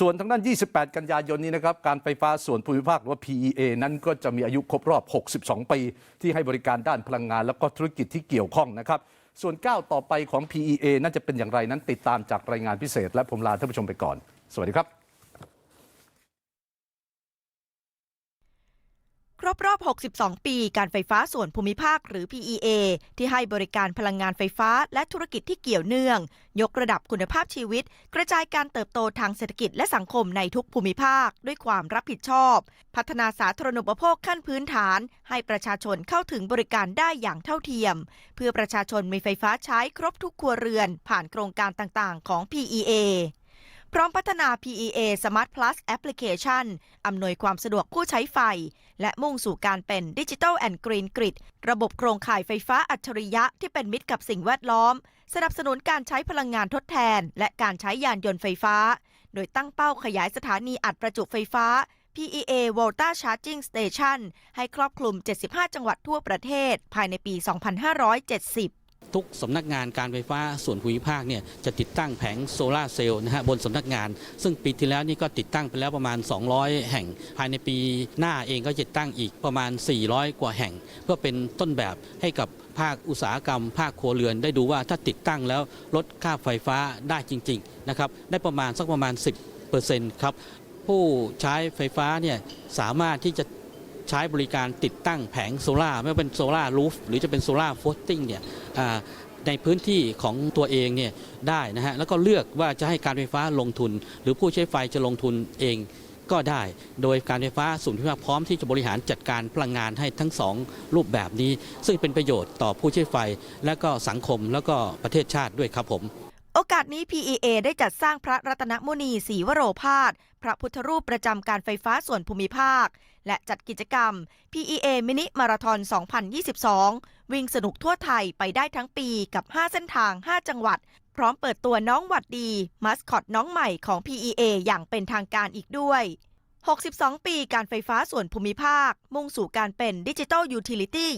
ส่วนทางด้าน 28 กันยายนนี้นะครับ การไฟฟ้าส่วนภูมิภาคหรือว่า PEA นั้นก็จะมีอายุครบรอบ 62 ปี ที่ให้บริการด้านพลังงาน แล้วก็ธุรกิจที่เกี่ยวข้องนะครับ ส่วนก้าวต่อไปของ PEA น่าจะเป็นอย่างไรนั้นติดตามจากรายงานพิเศษ และผมลาท่านผู้ชมไปก่อน สวัสดีครับ ครบรอบ 62 ปีการไฟฟ้าส่วนภูมิภาคหรือ PEA ที่ให้บริการพลังงานไฟฟ้าและธุรกิจที่เกี่ยวเนื่อง ยกระดับคุณภาพชีวิต กระจายการเติบโตทางเศรษฐกิจและสังคมในทุกภูมิภาค ด้วยความรับผิดชอบ พัฒนาสาธารณูปโภคขั้นพื้นฐาน ให้ประชาชนเข้าถึงบริการได้อย่างเท่าเทียม เพื่อประชาชนมีไฟฟ้าใช้ครบทุกครัวเรือน ผ่านโครงการต่างๆ ของ PEA พร้อมพัฒนา PEA Smart Plus Application อำนวยความสะดวกผู้ใช้ไฟ และมุ่งสู่การเป็น Digital and Green Grid ระบบโครงข่ายไฟฟ้าอัจฉริยะที่เป็นมิตรกับสิ่งแวดล้อม สนับสนุนการใช้พลังงานทดแทน และการใช้ยานยนต์ไฟฟ้า โดยตั้งเป้าขยายสถานีอัดประจุไฟฟ้า PEA Volta Charging Station ให้ครอบคลุม 75 จังหวัดทั่วประเทศ ภายในปี 2570 ทุกสำนักงานการไฟฟ้าส่วนภูมิภาคเนี่ยจะติดตั้งแผงโซลาร์เซลล์นะฮะบนสำนักงาน ซึ่งปีที่แล้วนี่ก็ติดตั้งไปแล้วประมาณ 200 แห่ง ภายในปีหน้าเองก็จะติดตั้งอีกประมาณ 400 กว่าแห่ง เพื่อเป็นต้นแบบให้กับภาคอุตสาหกรรม ภาคครัวเรือน ได้ดูว่าถ้าติดตั้งแล้วลดค่าไฟฟ้าได้จริงๆนะครับได้ประมาณสักประมาณ 10%ครับผู้ใช้ไฟฟ้าเนี่ยสามารถที่จะ ใช้บริการติดตั้งแผงโซลา่าไม่ว่าเป็นโซลาร์รูฟหรือจะเป็นโซลาร์โฟลติ้งเนี่ยในพื้นที่ของตัวเองเนี่ยได้นะฮะแล้วก็เลือกว่าจะให้การไฟฟ้าลงทุน หรือผู้ใช้ไฟจะลงทุนเองก็ได้ โดยการไฟฟ้าส่วนภูมิภาพร้อมที่จะบริหารจัดการพลังงานให้ทั้งสองรูปแบบนี้ ซึ่งเป็นประโยชน์ต่อผู้ใช้ไฟ และก็สังคมแล้วก็ประเทศชาติด้วยครับผม โอกาสนี้ PEA ได้จัดสร้างพระรัตนมุนีศรีวโรพาส พระพุทธรูปประจำการไฟฟ้าส่วนภูมิภาค และจัดกิจกรรม PEA มินิมาราทอน 2022 วิ่งสนุกทั่วไทยไปได้ทั้งปีกับ 5 เส้นทาง 5 จังหวัด พร้อมเปิดตัวน้องหวัดดี มัสคอตน้องใหม่ของ PEA อย่างเป็นทางการอีกด้วย 62 ปีการไฟฟ้าส่วนภูมิภาค มุ่งสู่การเป็นดิจิทัลยูทิลิตี้